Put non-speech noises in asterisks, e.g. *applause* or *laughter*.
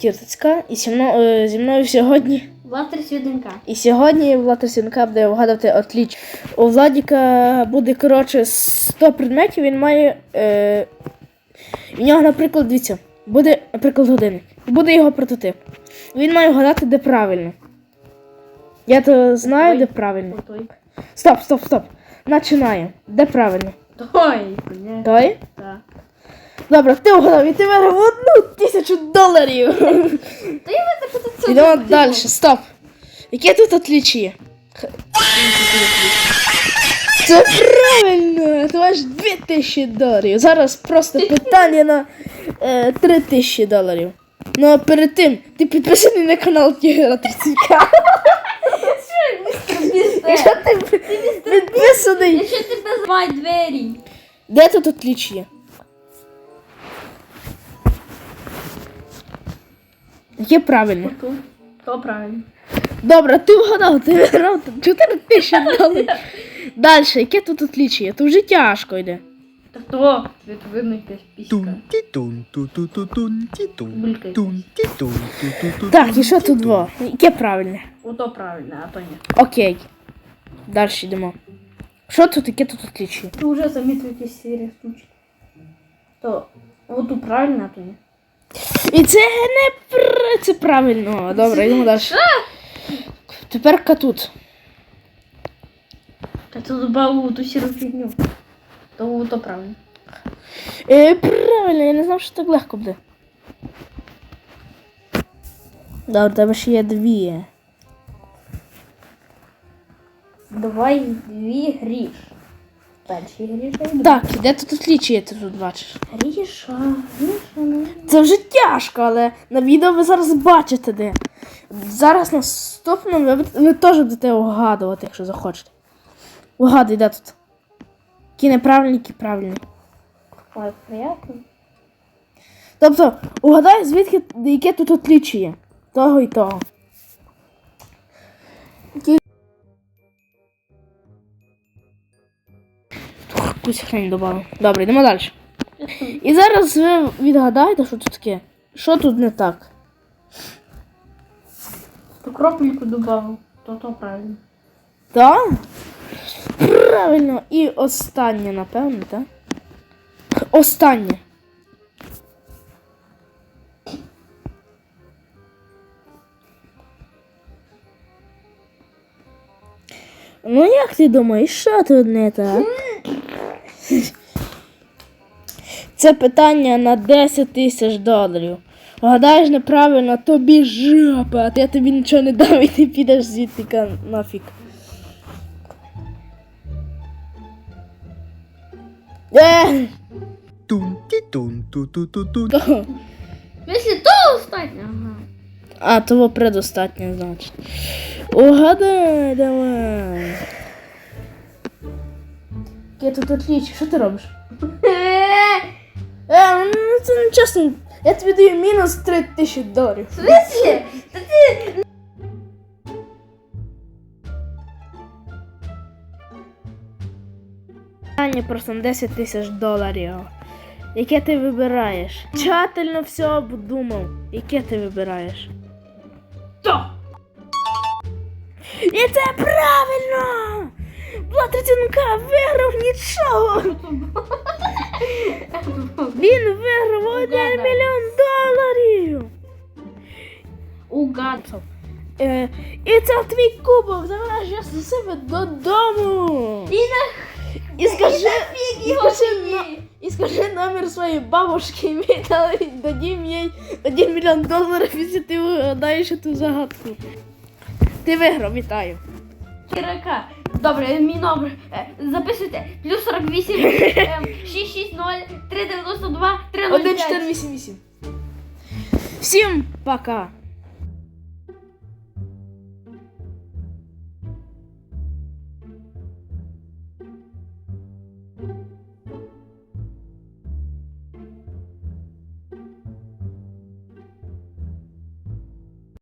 Кіртицька. І зі мною, зі мною сьогодні. Влад Свіденка. І сьогодні Влад Тросінка буде вгадувати отліч. У Владіка буде, коротше, 100 предметів, він має. Е, у нього, наприклад, дивіться, буде, наприклад, годинник. Буде його прототип. Він має вгадати, де правильно. Я то знаю, де правильно. Той. Стоп, стоп, стоп. Починаю. Де правильно? Той. Той? Так. Добре, ти вгадав, і ти виграв одну тисячу доларів. Та я це. Йдемо далі. Стоп. Яке тут отличие? Це правильно! Ти маєш 2000 доларів. Зараз просто питання на е, 3000 доларів. Ну а перед тим ти підписаний на канал Тігра Трицінка. Якщо ти підписаний. Якщо ти називай двері. Де тут отличие? Яке правильно? То правильно. Добре, ти вгадав, ти виграв 4 тисячі доларів. Далі, яке тут отличие? Тут вже тяжко йде. Та то. Відповідно якась піська. Булькає. Так, і що тут два? Яке правильне? Ото правильно, а то ні. Окей. Далі йдемо. Що тут, яке тут отличие? Ти вже замітив якісь серії штучки. То. Ото правильно, а то ні. І це не пр... це правильно. Добре, йдемо далі. Тепер тут. Та ти добавив ту сіру фігню. То то правильно. Е, правильно, я не знав, що так легко буде. Добре, тебе ще є дві. Давай дві гріш. Перший гріша. Так, де тут отличие ти тут бачиш? Гріша, гріша, ну. Це вже тяжко, але на відео ви зараз бачите де. Зараз наступному ви, ви теж будете вгадувати, якщо захочете. Вгадуй, де тут. Які неправильні, які правильні. Ой, приятно. Тобто, угадай, звідки яке тут отличие. Того і того. Якусь хрень добавив. Добре, йдемо далі. І зараз ви відгадаєте, що тут таке. Що тут не так? То кропельку добавив. То то правильно. Так? Правильно. І останнє, напевно, так? Останнє. Ну, як ти думаєш, що тут не так? Це питання на 10 тисяч доларів. Вгадаєш неправильно, тобі жопа, а я тобі нічого не дам *laughs* і ти підеш звідти ка- нафіг. Е! Тун-ті-тун, ту-ту-ту-тун. Якщо то останнє. Ага. А, того предостатньо, значить. Угадай, давай. Я тут отлічу, що ти робиш? Е, ну це не чесно. Я тобі даю мінус 3 тисячі доларів. В? Та ти... Питання просто на 10 тисяч доларів. Яке ти вибираєш? Тщательно все обдумав. Яке ти вибираєш? То! І це правильно! Платицінка виграв нічого! Він виграв один Угадав. мільйон доларів! Угад. Е, і це твій кубок, забираєш його до себе додому! І на... І скажи, і скажи, но- і скажи номер своєї бабушки, і ми дадім їй один мільйон доларів, якщо ти вгадаєш цю загадку. Ти виграв, вітаю. Чирака. Добре, мій номер. Е, Записуйте. Плюс 48, *laughs* ем, 660, 392, 305. 1488. Всім пока!